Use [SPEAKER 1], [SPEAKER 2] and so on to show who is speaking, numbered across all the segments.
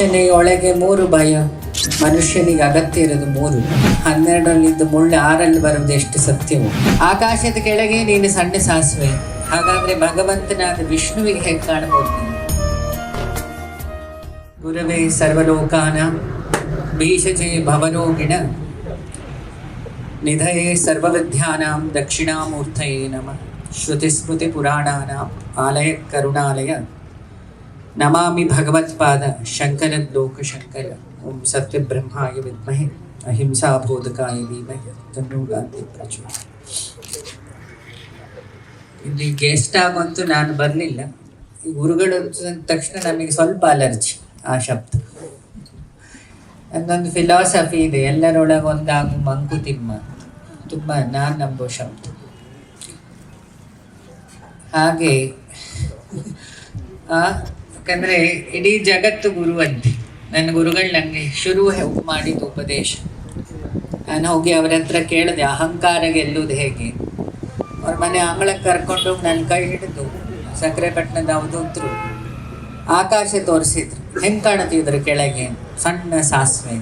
[SPEAKER 1] ಮನುಷ್ಯನಿಗೆ ಒಳಗೆ ಮೂರು ಭಯ. ಮನುಷ್ಯನಿಗೆ ಅಗತ್ಯ ಇರೋದು ಮೂರು. ಹನ್ನೆರಡರಲ್ಲಿದ್ದು ಮುಳ್ಳು ಆರಲ್ಲಿ ಬರುವುದು ಎಷ್ಟು ಸತ್ಯವು. ಆಕಾಶದ ಕೆಳಗೆ ನೀನು ಸಣ್ಣ ಸಾಸುವೆ. ಹಾಗಾದ್ರೆ ಭಗವಂತನಾದ ವಿಷ್ಣುವಿಗೆ ಹೇಗೆ ಕಾಣಬಹುದು? ನೀನು? ಗುರವೇ ಸರ್ವಲೋಕಾನ ಭೀಷಜೆ ಭವನೋಗಿಣ ನಿಧಯೇ ಸರ್ವವಿದ್ಯಾನಾಂ ದಕ್ಷಿಣಾಮೂರ್ತಯೇ ನಮಃ. ಶ್ರುತಿಸ್ಮೃತಿ ಪುರಾಣಾನಾಂ ಆಲಯ ಕರುಣಾಲಯ. ನಮಾಮಿ ಭಗವತ್ಪಾದ ಶಂಕರ ಲೋಕ ಶಂಕರ ಓಂ ಸತ್ಯಬ್ರಹ್ಮಾಯ ವಿದ್ಮಹೆ ಅಹಿಂಸಾ ಬೋಧಕಾಯ ಧೀಮಹಿ ತನ್ನೋ ಗಾಂಧಿ ಪ್ರಚುರ ಇಲ್ಲಿ ಗೆಸ್ಟ್ ಆಗಂತೂ ನಾನು ಬರಲಿಲ್ಲ. ಈ ಗುರುಗಳು ತಕ್ಷಣ ನಮಗೆ ಸ್ವಲ್ಪ ಅಲರ್ಜಿ ಆ ಶಬ್ದ. ನನ್ನೊಂದು ಫಿಲಾಸಫಿ ಇದೆ. ಎಲ್ಲರೊಳಗೆ ಒಂದಾಗು ಮಂಕುತಿಮ್ಮ ತುಂಬ ನಾನು ನಂಬೋ ಶಬ್ದ. ಹಾಗೆ ಆ, ಯಾಕಂದ್ರೆ ಇಡೀ ಜಗತ್ತು ಗುರುವಂತೆ. ನನ್ನ ಗುರುಗಳು ನನಗೆ ಶುರು ಮಾಡಿದ ಉಪದೇಶ. ನಾನು ಹೋಗಿ ಅವ್ರ ಹತ್ರ ಕೇಳಿದೆ, ಅಹಂಕಾರ ಗೆಲ್ಲುವುದು ಹೇಗೆ? ಅವ್ರ ಮನೆ ಆಂಗ್ಳಕ್ಕೆ ಕರ್ಕೊಂಡು ನನ್ನ ಕೈ ಹಿಡಿದು ಸಕ್ಕರೆಪಟ್ಟಣದ ಅವಧೂತರು ಆಕಾಶ ತೋರಿಸಿದ್ರು. ಹೆಂಗ್ ಕಾಣುತ್ತಿದ್ರು ಕೆಳಗೆ? ಸಣ್ಣ ಸಾಸಿವೆ.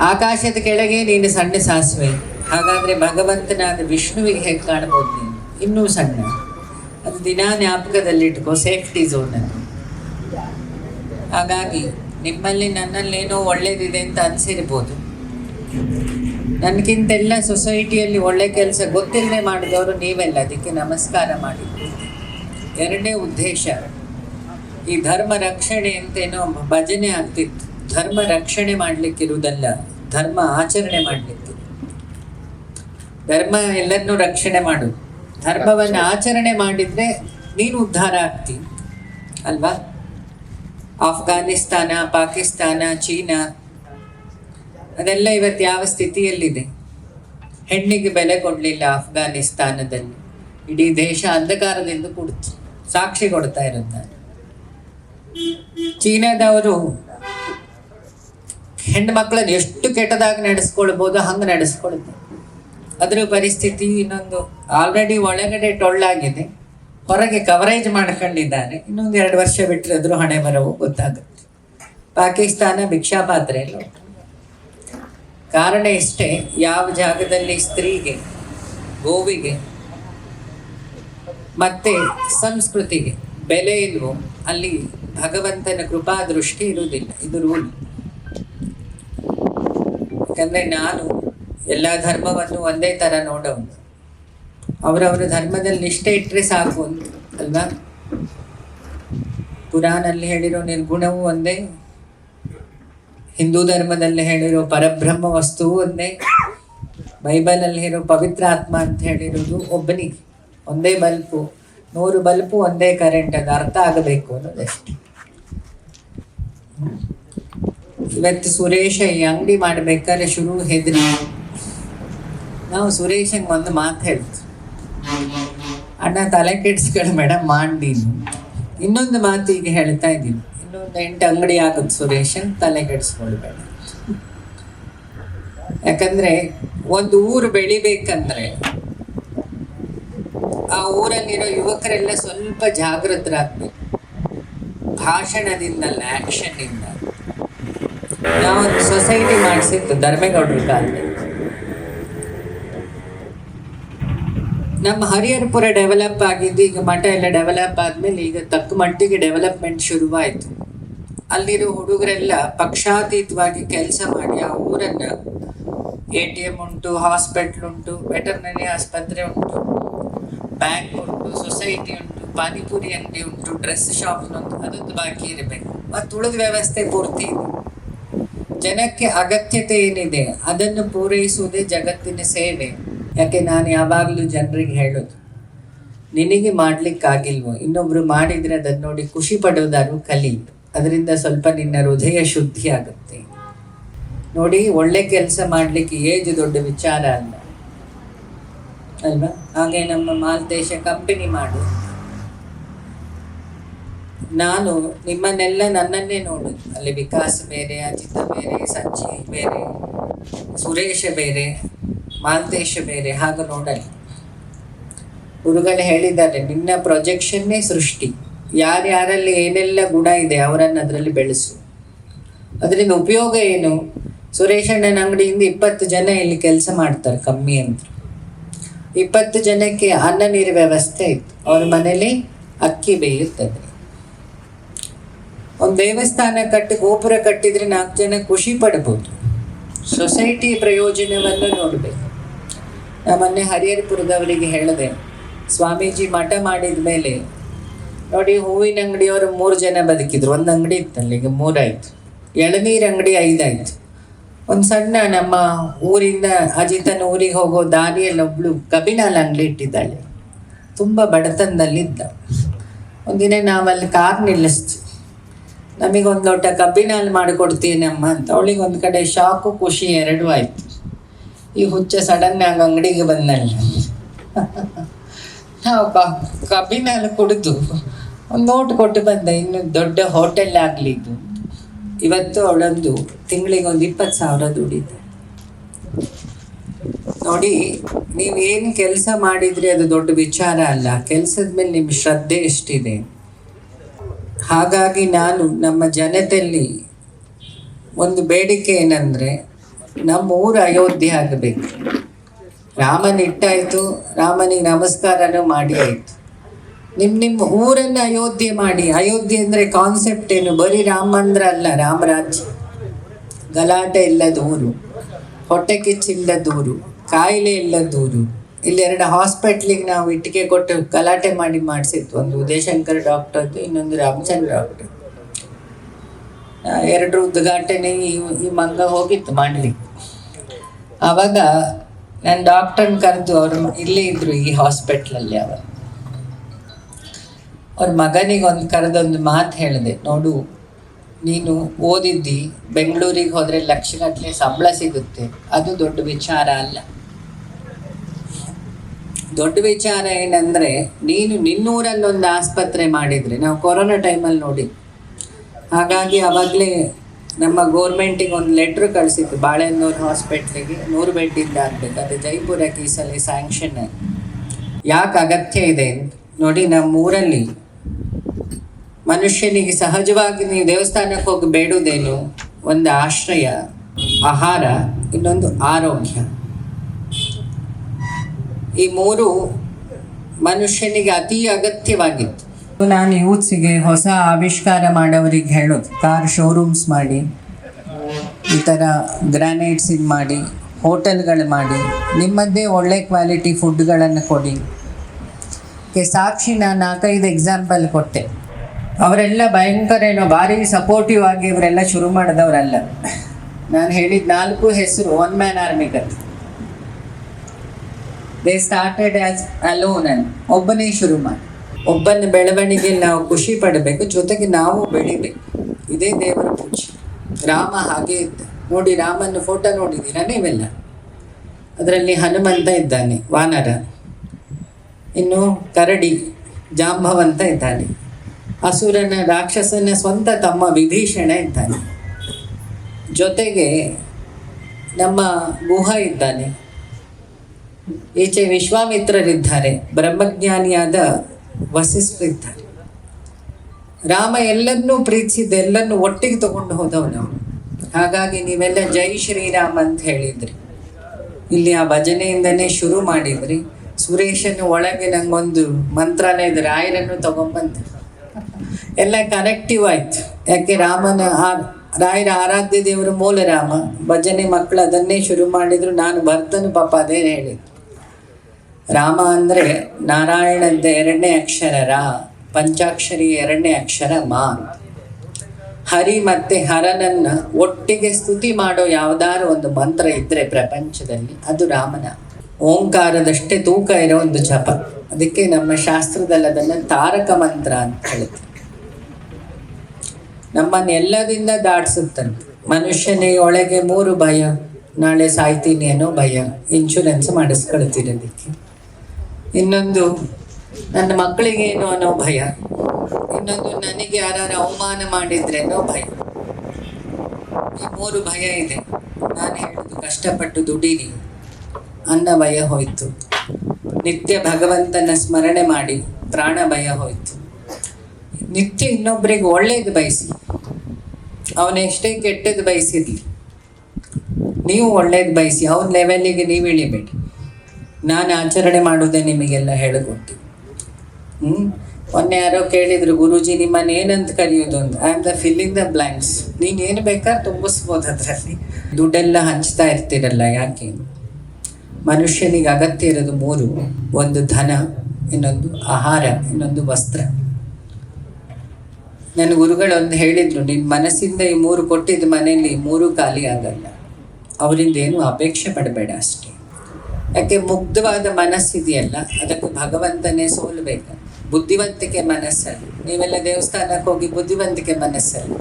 [SPEAKER 1] ಆಕಾಶದ ಕೆಳಗೆ ನೀನು ಸಣ್ಣ ಸಾಸಿವೆ. ಹಾಗಾದ್ರೆ ಭಗವಂತನಾದ ವಿಷ್ಣುವಿಗೆ ಹೇಗೆ ಕಾಣಬಹುದು ನೀನು? ಇನ್ನೂ ಸಣ್ಣ. ಅದು ದಿನಾ ಜ್ಞಾಪಕದಲ್ಲಿಟ್ಕೋ ಸೇಫ್ಟಿ ಝೋನ್ ಅದು ಹಾಗಾಗಿ, ನಿಮ್ಮಲ್ಲಿ ನನ್ನಲ್ಲೇನೋ ಒಳ್ಳೇದಿದೆ ಅಂತ ಅನಿಸಿರ್ಬೋದು. ನನಗಿಂತೆಲ್ಲ ಸೊಸೈಟಿಯಲ್ಲಿ ಒಳ್ಳೆ ಕೆಲಸ ಗೊತ್ತಿಲ್ಲದೆ ಮಾಡಿದವರು ನೀವೆಲ್ಲ, ಅದಕ್ಕೆ ನಮಸ್ಕಾರ ಮಾಡಿ. ಎರಡನೇ ಉದ್ದೇಶ, ಈ ಧರ್ಮ ರಕ್ಷಣೆ ಅಂತೇನೋ ಭಜನೆ ಆಗ್ತಿತ್ತು. ಧರ್ಮ ರಕ್ಷಣೆ ಮಾಡಲಿಕ್ಕಿರುವುದಲ್ಲ, ಧರ್ಮ ಆಚರಣೆ ಮಾಡಲಿಕ್ಕೆ ಧರ್ಮ ಎಲ್ಲರನ್ನೂ ರಕ್ಷಣೆ ಮಾಡು. ಧರ್ಮವನ್ನು ಆಚರಣೆ ಮಾಡಿದ್ರೆ ನೀನು ಉದ್ಧಾರ ಆಗ್ತಿ, ಅಲ್ವಾ? ಆಫ್ಘಾನಿಸ್ತಾನ, ಪಾಕಿಸ್ತಾನ, ಚೀನಾ, ಅದೆಲ್ಲ ಇವತ್ತು ಯಾವ ಸ್ಥಿತಿಯಲ್ಲಿದೆ? ಹೆಣ್ಣಿಗೆ ಬೆಲೆ ಕೊಡಲಿಲ್ಲ ಅಫ್ಘಾನಿಸ್ತಾನದಲ್ಲಿ ಇಡೀ ದೇಶ ಅಂಧಕಾರದಿಂದ ಕೂಡ್ತು. ಸಾಕ್ಷಿ ಕೊಡ್ತಾ ಇರುತ್ತಾರೆ ಚೀನಾದವರು ಹೆಣ್ಣು ಮಕ್ಕಳನ್ನು ಎಷ್ಟು ಕೆಟ್ಟದಾಗಿ ನಡೆಸ್ಕೊಳ್ಬೋದು, ಹಂಗೆ ನಡೆಸ್ಕೊಳ್ತಾರೆ ಅದ್ರ ಪರಿಸ್ಥಿತಿ ಇನ್ನೊಂದು ಆಲ್ರೆಡಿ ಒಳಗಡೆ ಟೊಳ್ಳಾಗಿದೆ. ಹೊರಗೆ ಕವರೇಜ್ ಮಾಡ್ಕೊಂಡಿದ್ದಾರೆ. ಇನ್ನೊಂದು ಎರಡು ವರ್ಷ ಬಿಟ್ಟರೆ ಅದ್ರ ಹಣೆ ಬರವು ಗೊತ್ತಾಗುತ್ತೆ. ಪಾಕಿಸ್ತಾನ ಭಿಕ್ಷಾಪಾತ್ರೆ ಪಾತ್ರೆ ಕಾರಣ ಇಷ್ಟೇ ಯಾವ ಜಾಗದಲ್ಲಿ ಸ್ತ್ರೀಗೆ, ಗೋವಿಗೆ, ಮತ್ತೆ ಸಂಸ್ಕೃತಿಗೆ ಬೆಲೆ ಇಲ್ವೋ, ಅಲ್ಲಿ ಭಗವಂತನ ಕೃಪಾ ದೃಷ್ಟಿ ಇರುವುದಿಲ್ಲ. ಇದು ರೂಲ್ ಯಾಕಂದ್ರೆ ನಾನು ಎಲ್ಲ ಧರ್ಮವನ್ನು ಒಂದೇ ತರ ನೋಡೋನು. ಅವರವರ ಧರ್ಮದಲ್ಲಿ ನಿಷ್ಠೆ ಇಟ್ಟರೆ ಸಾಕು ಅಲ್ವಾ? ಪುರಾಣಲ್ಲಿ ಹೇಳಿರೋ ನಿರ್ಗುಣವೂ ಒಂದೇ, ಹಿಂದೂ ಧರ್ಮದಲ್ಲಿ ಹೇಳಿರೋ ಪರಬ್ರಹ್ಮ ವಸ್ತುವು ಒಂದೇ, ಬೈಬಲಲ್ಲಿ ಹೇಳಿರೋ ಪವಿತ್ರ ಆತ್ಮ ಅಂತ ಹೇಳಿರೋದು ಒಬ್ಬನಿಗೆ, ಒಂದೇ ಬಲ್ಪು, ನೂರು ಬಲ್ಪು, ಒಂದೇ ಕರೆಂಟ್, ಅದು ಅರ್ಥ ಆಗಬೇಕು ಅನ್ನೋದು ಇವತ್ತು ಸುರೇಶ ಈ ಅಂಗಡಿ ಮಾಡ್ಬೇಕಾದ್ರೆ ಶುರು ಹೆದ್ರಿ. ನಾವು ಸುರೇಶಂಗೆ ಒಂದು ಮಾತು ಹೇಳ್ತು ಅಣ್ಣ ತಲೆ ಕೆಡಿಸ್ಕೊಂಡು ಮೇಡಮ್ ಮಾಡಿ ಇನ್ನೊಂದು ಮಾತು ಈಗ ಹೇಳ್ತಾ ಇದ್ದೀನಿ. ಇನ್ನೊಂದು ಎಂಟು ಅಂಗಡಿ ಆಗುತ್ತೆ ಸುರೇಶನ್ ತಲೆ ಕೆಡಿಸ್ಕೊಳ್ಬೇಡ ಯಾಕಂದ್ರೆ ಒಂದು ಊರು ಬೆಳಿಬೇಕಂದ್ರೆ ಆ ಊರಲ್ಲಿರೋ ಯುವಕರೆಲ್ಲ ಸ್ವಲ್ಪ ಜಾಗೃತರಾಗ್ಬೇಕು ಭಾಷಣದಿಂದಲ್ಲ ಆಕ್ಷನ್ ಇಂದ ನಾವೊಂದು ಸೊಸೈಟಿ ಮಾಡಿಸಿತ್ತು ಧರ್ಮೇಗೌಡರ ಕಾಲದಲ್ಲಿ. ನಮ್ಮ ಹರಿಹರಪುರ ಡೆವಲಪ್ ಆಗಿದ್ದು, ಈಗ ಮಠ ಎಲ್ಲ ಡೆವಲಪ್ ಆದ್ಮೇಲೆ ಈಗ ತಕ್ಕ ಮಟ್ಟಿಗೆ ಡೆವಲಪ್ಮೆಂಟ್ ಶುರುವಾಯಿತು. ಅಲ್ಲಿರೋ ಹುಡುಗರೆಲ್ಲ ಪಕ್ಷಾತೀತವಾಗಿ ಕೆಲಸ ಮಾಡಿ ಆ ಊರನ್ನ ಎ ಟಿ ಎಂ ಉಂಟು ಹಾಸ್ಪಿಟ್ಲ್ ಉಂಟು ವೆಟರ್ನರಿ ಆಸ್ಪತ್ರೆ ಉಂಟು ಬ್ಯಾಂಕ್ ಉಂಟು ಸೊಸೈಟಿ ಉಂಟು, ಪಾನಿಪುರಿ ಅಂಗಡಿ ಉಂಟು ಡ್ರೆಸ್ ಶಾಪ್ ಉಂಟು ಅದೊಂದು ಬಾಕಿ ಇರಬೇಕು. ಮತ್ತು ಉಳಿದ ವ್ಯವಸ್ಥೆ ಪೂರ್ತಿ ಇದೆ. ಜನಕ್ಕೆ ಅಗತ್ಯತೆ ಏನಿದೆ, ಅದನ್ನು ಪೂರೈಸುವುದೇ ಜಗತ್ತಿನ ಸೇವೆ. ಯಾಕೆ ನಾನು ಯಾವಾಗಲೂ ಜನರಿಗೆ ಹೇಳೋದು, ನಿನಗೆ ಮಾಡ್ಲಿಕ್ಕಾಗಿಲ್ವೋ, ಇನ್ನೊಬ್ರು ಮಾಡಿದರೆ ಅದನ್ನು ನೋಡಿ ಖುಷಿ ಪಡೋದಾದ್ರೂ ಕಲಿ ಅದರಿಂದ ಸ್ವಲ್ಪ ನಿನ್ನ ಹೃದಯ ಶುದ್ಧಿ ಆಗುತ್ತೆ. ನೋಡಿ, ಒಳ್ಳೆ ಕೆಲಸ ಮಾಡ್ಲಿಕ್ಕೆ ಏಜ್ ದೊಡ್ಡ ವಿಚಾರ ಅಲ್ಲ. ಅಲ್ವಾ? ಹಾಗೆ ನಮ್ಮ ಮಾಲ್ದೇಶ ಕಂಪನಿ ಮಾಡು. ನಾನು ನಿಮ್ಮನ್ನೆಲ್ಲ ನನ್ನನ್ನೇ ನೋಡು. ಅಲ್ಲಿ ವಿಕಾಸ್ ಬೇರೆ, ಅಜಿತ ಬೇರೆ, ಸಂಜೀವ್ ಬೇರೆ, ಸುರೇಶ ಬೇರೆ. ಮಾಲ್ತೇಶ ಬೇರೆ ಹಾಗೆ ನೋಡಲ್ಲ ಗುರುಗಳು ಹೇಳಿದ್ದಾರೆ, ನಿನ್ನ ಪ್ರೊಜೆಕ್ಷನ್ನೇ ಸೃಷ್ಟಿ. ಯಾರ್ಯಾರಲ್ಲಿ ಏನೆಲ್ಲ ಗುಣ ಇದೆ ಅವರನ್ನು ಅದರಲ್ಲಿ ಬೆಳೆಸು. ಅದರಿಂದ ಉಪಯೋಗ ಏನು? ಸುರೇಶಣ್ಣನ ಅಂಗಡಿಯಿಂದ ಇಪ್ಪತ್ತು ಜನ ಇಲ್ಲಿ ಕೆಲಸ ಮಾಡ್ತಾರೆ ಕಮ್ಮಿ ಅಂತ. ಇಪ್ಪತ್ತು ಜನಕ್ಕೆ ಅನ್ನ ನೀರು ವ್ಯವಸ್ಥೆ ಇತ್ತು. ಅವ್ರ ಮನೇಲಿ ಅಕ್ಕಿ ಬೇಯುತ್ತದೆ ಒಂದು ದೇವಸ್ಥಾನ ಕಟ್ಟಿ, ಗೋಪುರ ಕಟ್ಟಿದ್ರೆ ನಾಲ್ಕು ಜನ ಖುಷಿ ಪಡ್ಬೋದು. ಸೊಸೈಟಿ ಪ್ರಯೋಜನವನ್ನು ನೋಡಬೇಕು. ಮೊನ್ನೆ ಹರಿಹರಪುರದವರಿಗೆ ಹೇಳಿದೆ ಸ್ವಾಮೀಜಿ ಮಠ ಮಾಡಿದ ಮೇಲೆ ನೋಡಿ ಹೂವಿನ ಅಂಗಡಿಯವರು ಮೂರು ಜನ ಬದುಕಿದ್ರು. ಒಂದು ಅಂಗಡಿ ಇತ್ತಲ್ಲ ಈಗ ಮೂರಾಯ್ತು. ಎಳನೀರು ಅಂಗಡಿ ಐದಾಯ್ತು. ಒಂದು ಸಣ್ಣ ನಮ್ಮ ಊರಿಂದ ಅಜಿತನ ಊರಿಗೆ ಹೋಗೋ ದಾರಿಯಲ್ಲಿ ಒಬ್ಳು ಕಬಿನಾಲ್ ಅಂಗಡಿ ಇಟ್ಟಿದ್ದಾಳೆ. ತುಂಬ ಬಡತನದಲ್ಲಿದ್ದ. ಒಂದಿನ ನಾವಲ್ಲಿ ಕಾರ್ ನಿಲ್ಲಿಸ್ತು. ನಮಗೊಂದು ಲೋಟ ಕಬ್ಬಿನಲ್ಲಿ ಮಾಡಿಕೊಡ್ತೀನಮ್ಮ ಅಂತ. ಅವಳಿಗೆ ಒಂದು ಕಡೆ ಶಾಕು, ಖುಷಿ ಎರಡೂ ಆಯ್ತು. ಈ ಹುಚ್ಚ ಸಡನ್ ಆಗ ಅಂಗಡಿಗೆ ಬಂದಲ್ಲ ನಾವು ಕಬ್ಬಿನಲ್ಲಿ ಕುಡಿದು ಒಂದು ನೋಟ್ ಕೊಟ್ಟು ಬಂದೆ. ಇನ್ನು ದೊಡ್ಡ ಹೋಟೆಲ್ ಆಗಲಿ ಇದು. ಇವತ್ತು ಅವಳೊಂದು ತಿಂಗಳಿಗೆ ಒಂದು ಇಪ್ಪತ್ತು ಸಾವಿರ ದುಡಿದೆ. ನೋಡಿ, ನೀವು ಏನು ಕೆಲಸ ಮಾಡಿದರೆ ಅದು ದೊಡ್ಡ ವಿಚಾರ ಅಲ್ಲ. ಕೆಲಸದ ಮೇಲೆ ನಿಮ್ಮ ಶ್ರದ್ಧೆ ಎಷ್ಟಿದೆ? ಹಾಗಾಗಿ ನಾನು ನಮ್ಮ ಜನತೆಯಲ್ಲಿ ಒಂದು ಬೇಡಿಕೆ ಏನಂದರೆ ನಮ್ಮ ಊರು ಅಯೋಧ್ಯೆ ಆಗಬೇಕು. ರಾಮನ ಇಟ್ಟಾಯಿತು, ರಾಮನಿಗೆ ನಮಸ್ಕಾರನೂ ಮಾಡಿ ಆಯಿತು ನಿಮ್ಮ ನಿಮ್ಮ ಊರನ್ನು ಅಯೋಧ್ಯೆ ಮಾಡಿ. ಅಯೋಧ್ಯೆ ಅಂದರೆ ಕಾನ್ಸೆಪ್ಟ್ ಏನು? ಬರೀ ರಾಮ ಅಂದ್ರ ಅಲ್ಲ, ರಾಮರಾಜ್ಯ. ಗಲಾಟೆ ಇಲ್ಲದ ಊರು ಹೊಟ್ಟೆ ಕಿಚ್ಚಿಲ್ಲ ಊರು ಕಾಯಿಲೆ ಇಲ್ಲದ ಊರು ಇಲ್ಲಿ ಎರಡು ಹಾಸ್ಪಿಟ್ಲಿಗೆ ನಾವು ಇಟ್ಟಿಗೆ ಕೊಟ್ಟು ಗಲಾಟೆ ಮಾಡಿ ಮಾಡಿಸಿತ್ತು ಒಂದು ಉದಯಶಂಕರ್ ಡಾಕ್ಟರ್ದು ಇನ್ನೊಂದು ರಾಮಚಂದ್ರ ಡಾಕ್ಟರ್ ಎರಡು ಉದ್ಘಾಟನೆ ಈ ಮಂಗ ಹೋಗಿತ್ತು ಮಾಡಲಿಕ್ಕೆ ಆವಾಗ ನಾನು ಡಾಕ್ಟರ್ನ ಕರೆದು ಅವರು ಇಲ್ಲೇ ಇದ್ರು ಈ ಹಾಸ್ಪಿಟ್ಲಲ್ಲಿ ಅವರು. ಅವ್ರ ಮಗನಿಗೆ ಒಂದು ಕರೆದೊಂದು ಮಾತು ಹೇಳಿದೆ, ನೋಡು, ನೀನು ಓದಿದ್ದಿ, ಬೆಂಗಳೂರಿಗೆ ಹೋದರೆ ಲಕ್ಷಗಟ್ಟಲೆ ಸಂಬಳ ಸಿಗುತ್ತೆ, ಅದು ದೊಡ್ಡ ವಿಚಾರ ಅಲ್ಲ. ದೊಡ್ಡ ವಿಚಾರ ಏನಂದರೆ, ನೀನು ನಿನ್ನೂರಲ್ಲೊಂದು ಆಸ್ಪತ್ರೆ ಮಾಡಿದರೆ, ನಾವು ಕೊರೋನಾ ಟೈಮಲ್ಲಿ ನೋಡಿ ಹಾಗಾಗಿ ಅವಾಗಲೇ ನಮ್ಮ ಗೋರ್ಮೆಂಟಿಗೆ ಒಂದು ಲೆಟ್ರ್ ಕಳಿಸಿತ್ತು ಬಾಳೆನ್ನೂರು ಹಾಸ್ಪಿಟ್ಲಿಗೆ ನೂರು ಬೆಡ್ಡಿಂದ ಆಗಬೇಕು. ಅದು ಜೈಪುರಕ್ಕೆ ಈ ಸಲ ಸ್ಯಾಂಕ್ಷನ್ ಯಾಕೆ ಅಗತ್ಯ ಇದೆ ನೋಡಿ ನಮ್ಮ ಊರಲ್ಲಿ ಮನುಷ್ಯನಿಗೆ ಸಹಜವಾಗಿ ನೀವು ದೇವಸ್ಥಾನಕ್ಕೆ ಹೋಗಿ ಬೇಡುವುದೇನು? ಒಂದು ಆಶ್ರಯ, ಆಹಾರ, ಇನ್ನೊಂದು ಆರೋಗ್ಯ. ಈ ಮೂರು ಮನುಷ್ಯನಿಗೆ ಅತಿ ಅಗತ್ಯವಾಗಿತ್ತು. ನಾನು ಯೂತ್ಸಿಗೆ ಹೊಸ ಆವಿಷ್ಕಾರ ಮಾಡೋರಿಗೆ ಹೇಳೋದು. ಕಾರ್ ಶೋರೂಮ್ಸ್ ಮಾಡಿ, ಈ ಥರ ಗ್ರಾನೈಟ್ಸ್ ಇದು ಮಾಡಿ, ಹೋಟೆಲ್ಗಳು ಮಾಡಿ ನಿಮ್ಮದೇ ಒಳ್ಳೆ ಕ್ವಾಲಿಟಿ ಫುಡ್ಗಳನ್ನು ಕೊಡಿ. ಸಾಕ್ಷಿ ನಾನು ನಾಲ್ಕೈದು ಎಕ್ಸಾಂಪಲ್ ಕೊಟ್ಟೆ. ಅವರೆಲ್ಲ ಭಯಂಕರ ಏನೋ ಭಾರಿ ಸಪೋರ್ಟಿವ್ ಆಗಿ ಇವರೆಲ್ಲ ಶುರು ಮಾಡಿದವರಲ್ಲ. ನಾನು ಹೇಳಿದ ನಾಲ್ಕು ಹೆಸರು ಒನ್ ಮ್ಯಾನ್ ಆರ್ಮಿ ಕತೆ they started as alone an ಒಬ್ಬನೇ ಶುರು ಮಾಡಿ. ಒಬ್ಬನ ಬೆಳವಣಿಗೆ ನಾವು ಖುಷಿ ಪಡಬೇಕು, ಜೊತೆಗೆ ನಾವು ಬೆಳಿಬೇಕು. ಇದೇ ದೇವರ ಪೂಜೆ. ರಾಮ ಹಾಗೆ ಇದ್ದ. ನೋಡಿ, ರಾಮನ ಫೋಟೋ ನೋಡಿದ್ದೀರಾ ನೀವೆಲ್ಲ? ಅದರಲ್ಲಿ ಹನುಮಂತ ಇದ್ದಾನೆ, ವಾನರ. ಇನ್ನು ಕರಡಿ, ಜಾಂಬವಂತ ಇದ್ದಾನೆ. ಅಸುರನ ರಾಕ್ಷಸನ ಸ್ವಂತ ತಮ್ಮ ವಿಭೀಷಣ ಇದ್ದಾನೆ. ಜೊತೆಗೆ ನಮ್ಮ ಗುಹ ಇದ್ದಾನೆ. ಈಚೆ ವಿಶ್ವಾಮಿತ್ರರಿದ್ದಾರೆ, ಬ್ರಹ್ಮಜ್ಞಾನಿಯಾದ ವಸಿಷ್ಠರಿದ್ದಾರೆ. ರಾಮ ಎಲ್ಲನ್ನೂ ಪ್ರೀತಿಸಿದ್ದ ಎಲ್ಲನ್ನೂ ಒಟ್ಟಿಗೆ ತಗೊಂಡು ಹೋದವನು ಹಾಗಾಗಿ ನೀವೆಲ್ಲ ಜೈ ಶ್ರೀರಾಮ್ ಅಂತ ಹೇಳಿದ್ರಿ. ಇಲ್ಲಿ ಆ ಭಜನೆಯಿಂದನೇ ಶುರು ಮಾಡಿದ್ರಿ. ಸುರೇಶನ ಒಳಗೆ ನಂಗೊಂದು ಮಂತ್ರಾಲಯದ ರಾಯರನ್ನು ತಗೊಂಬಂತ ಎಲ್ಲ ಕನೆಕ್ಟಿವ್ ಆಯ್ತು. ಯಾಕೆ ರಾಮನ ಆ ರಾಯರ ಆರಾಧ್ಯ ದೇವರು ಮೂಲ ರಾಮ. ಭಜನೆ ಮಕ್ಕಳು ಅದನ್ನೇ ಶುರು ಮಾಡಿದ್ರು. ನಾನು ಭರ್ತನು ಪಾಪ ಅದೇ ಹೇಳಿದ್ದು. ರಾಮ ಅಂದರೆ ನಾರಾಯಣದ ಎರಡನೇ ಅಕ್ಷರ ರಾ ಪಂಚಾಕ್ಷರಿ ಎರಡನೇ ಅಕ್ಷರ ಮಾ ಹರಿ ಮತ್ತೆ ಹರನನ್ನ ಒಟ್ಟಿಗೆ ಸ್ತುತಿ ಮಾಡೋ ಯಾವ್ದಾದ್ರು ಒಂದು ಮಂತ್ರ ಇದ್ರೆ ಪ್ರಪಂಚದಲ್ಲಿ ಅದು ರಾಮನ. ಓಂಕಾರದಷ್ಟೇ ತೂಕ ಇರೋ ಒಂದು ಜಪ. ಅದಕ್ಕೆ ನಮ್ಮ ಶಾಸ್ತ್ರದಲ್ಲಿ ಅದನ್ನ ತಾರಕ ಮಂತ್ರ ಅಂತ ಹೇಳುತ್ತೆ. ನಮ್ಮನ್ನೆಲ್ಲದಿಂದ ದಾಟಿಸುತ್ತಂತೆ. ಮನುಷ್ಯನೇ ಒಳಗೆ ಮೂರು ಭಯ, ನಾಳೆ ಸಾಯ್ತೀನಿ ಅನ್ನೋ ಭಯ ಇನ್ಶೂರೆನ್ಸ್ ಮಾಡಿಸ್ಕೊಳ್ತೀನಿ ಅದಕ್ಕೆ. ಇನ್ನೊಂದು ನನ್ನ ಮಕ್ಕಳಿಗೇನು ಅನ್ನೋ ಭಯ. ಇನ್ನೊಂದು ನನಗೆ ಯಾರು ಅವಮಾನ ಮಾಡಿದ್ರೇನೋ ಭಯ. ಈ ಮೂರು ಭಯ ಇದೆ. ನಾನು ಹೇಳುದು ಕಷ್ಟಪಟ್ಟು ದುಡೀರಿ. ಅನ್ನ ಭಯ ಹೋಯ್ತು. ನಿತ್ಯ ಭಗವಂತನ ಸ್ಮರಣೆ ಮಾಡಿ ಪ್ರಾಣ ಭಯ ಹೋಯ್ತು. ನಿತ್ಯ ಇನ್ನೊಬ್ಬರಿಗೆ ಒಳ್ಳೇದು ಬಯಸಿ. ಅವನ ಎಷ್ಟೇ ಕೆಟ್ಟದ್ದು ಬಯಸಿರ್ಲಿ. ನೀವು ಒಳ್ಳೇದು ಬಯಸಿ. ಅವನ ಲೆವೆಲ್ಲಿಗೆ ನೀವು ಇಳಿಬೇಡಿ. ನಾನು ಆಚರಣೆ ಮಾಡೋದೇ ನಿಮಗೆಲ್ಲ ಹೇಳಿಕೊಟ್ಟು ಹ್ಞೂ ಮೊನ್ನೆ ಯಾರೋ ಕೇಳಿದ್ರು, ಗುರೂಜಿ, ನಿಮ್ಮನ್ನ ಏನಂತ ಕರೆಯೋದು ಅಂತ? I am the filling the blanks ನೀನು ಏನು ಬೇಕಾದ್ರೆ ತುಂಬಿಸ್ಬೋದು ಅದರಲ್ಲಿ ದುಡ್ಡೆಲ್ಲ ಹಂಚ್ತಾ ಇರ್ತೀರಲ್ಲ, ಯಾಕೆ? ಮನುಷ್ಯನಿಗೆ ಅಗತ್ಯ ಇರೋದು ಮೂರು, ಒಂದು ಧನ, ಇನ್ನೊಂದು ಆಹಾರ, ಇನ್ನೊಂದು ವಸ್ತ್ರ. ನನ್ನ ಗುರುಗಳೊಂದು ಹೇಳಿದ್ರು ನಿನ್ನ ಮನಸ್ಸಿಂದ ಈ ಮೂರು ಕೊಟ್ಟಿದ್ದ ಮನೆಯಲ್ಲಿ ಮೂರು ಖಾಲಿ ಆಗಲ್ಲ. ಅವರಿಂದ ಏನು ಅಪೇಕ್ಷೆ ಪಡಬೇಡ ಅಷ್ಟೇ. ಯಾಕೆ ಮುಗ್ಧವಾದ ಮನಸ್ಸಿದೆಯಲ್ಲ? ಅದಕ್ಕೆ ಭಗವಂತನೇ ಸೋಲ್ಬೇಕು. ಬುದ್ಧಿವಂತಿಕೆ ಮನಸ್ಸಲ್ಲಿ. ನೀವೆಲ್ಲ ದೇವಸ್ಥಾನಕ್ಕೆ ಹೋಗಿ ಬುದ್ಧಿವಂತಿಕೆ ಮನಸ್ಸಲ್ಲಿ.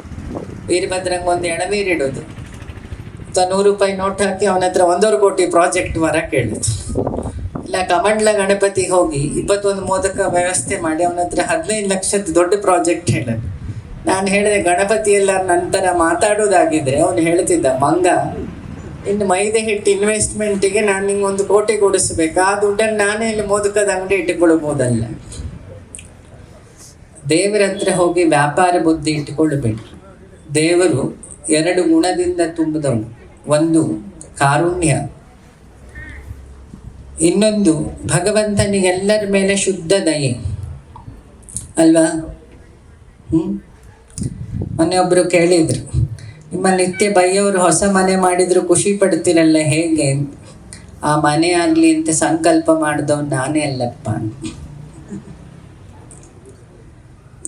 [SPEAKER 1] ವೀರಭದ್ರಂಗ ಒಂದು ಎಣವೀರಿಡೋದು ನೂರು ರೂಪಾಯಿ ನೋಟ್ ಹಾಕಿ ಅವನ ಹತ್ರ ಒಂದೂವರೆ ಕೋಟಿ ಪ್ರಾಜೆಕ್ಟ್ ವರ ಕೇಳಿದ್ರು ಇಲ್ಲ, ಕಮಂಡ್ಲ ಗಣಪತಿ ಹೋಗಿ ಇಪ್ಪತ್ತೊಂದು ಮೋದಕ ವ್ಯವಸ್ಥೆ ಮಾಡಿ ಅವನ ಹತ್ರ ಹದಿನೈದು ಲಕ್ಷದ ದೊಡ್ಡ ಪ್ರಾಜೆಕ್ಟ್ ಹೇಳೋದು. ನಾನು ಹೇಳಿದೆ, ಗಣಪತಿ ಎಲ್ಲ ನಂತರ ಮಾತಾಡೋದಾಗಿದ್ರೆ, ಅವನು ಹೇಳ್ತಿದ್ದ, ಮಂಗ ಇನ್ನು ಮೈದೆ ಹಿಟ್ಟು ಇನ್ವೆಸ್ಟ್ಮೆಂಟಿಗೆ ನಾನು ನಿಂಗೆ ಒಂದು ಕೋಟಿ ಕೊಡಿಸ್ಬೇಕು. ಆ ದುಡ್ಡನ್ನು ನಾನೇ ಇಲ್ಲಿ ಮೋದಕದ ಅಂಗಡಿ ಇಟ್ಟುಕೊಳ್ಬೋದಲ್ಲ. ದೇವರ ಹತ್ರ ಹೋಗಿ ವ್ಯಾಪಾರ ಬುದ್ಧಿ ಇಟ್ಟುಕೊಳ್ಳಬೇಡಿ ದೇವರು ಎರಡು ಗುಣದಿಂದ ತುಂಬಿದವನು. ಒಂದು ಕಾರುಣ್ಯ. ಇನ್ನೊಂದು ಭಗವಂತನಿಗೆಲ್ಲರ ಮೇಲೆ ಶುದ್ಧ ದಯೆ. ಅಲ್ವಾ? ಹ್ಮ್? ಮೊನ್ನೆ ಕೇಳಿದ್ರು. ನಿಮ್ಮ ನಿತ್ಯ ಬೈಯವರು ಹೊಸ ಮನೆ ಮಾಡಿದ್ರು ಖುಷಿ ಪಡ್ತೀರಲ್ಲ ಹೇಗೆ ಆ ಮನೆ ಆಗ್ಲಿ ಅಂತ ಸಂಕಲ್ಪ ಮಾಡಿದವ್ ನಾನೇ ಅಲ್ಲಪ್ಪ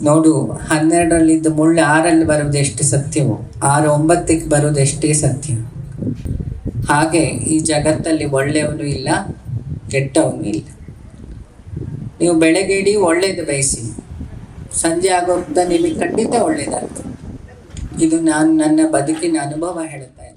[SPEAKER 1] ನೋಡು, ಹನ್ನೆರಡರಲ್ಲಿದ್ದ ಮುಳ್ಳು ಆರಲ್ಲಿ ಬರೋದು ಎಷ್ಟು ಸತ್ಯವೋ? ಆರು ಒಂಬತ್ತಕ್ಕೆ ಬರೋದು ಎಷ್ಟೇ ಸತ್ಯ. ಹಾಗೆ ಈ ಜಗತ್ತಲ್ಲಿ ಒಳ್ಳೆಯವನು ಇಲ್ಲ, ಕೆಟ್ಟವನು ಇಲ್ಲ. ನೀವು ಬೆಳಗ್ಗೆ ಇಡೀ ಒಳ್ಳೇದು ಬಯಸಿ. ಸಂಜೆ ಆಗೋದ ನಿಮಗೆ ಖಂಡಿತ ಒಳ್ಳೇದಾಗ್ತದೆ. ಇದು ನಾನು ನನ್ನ ಬದುಕಿನ ಅನುಭವ ಹೇಳ್ತಾ ಇದ್ದೀನಿ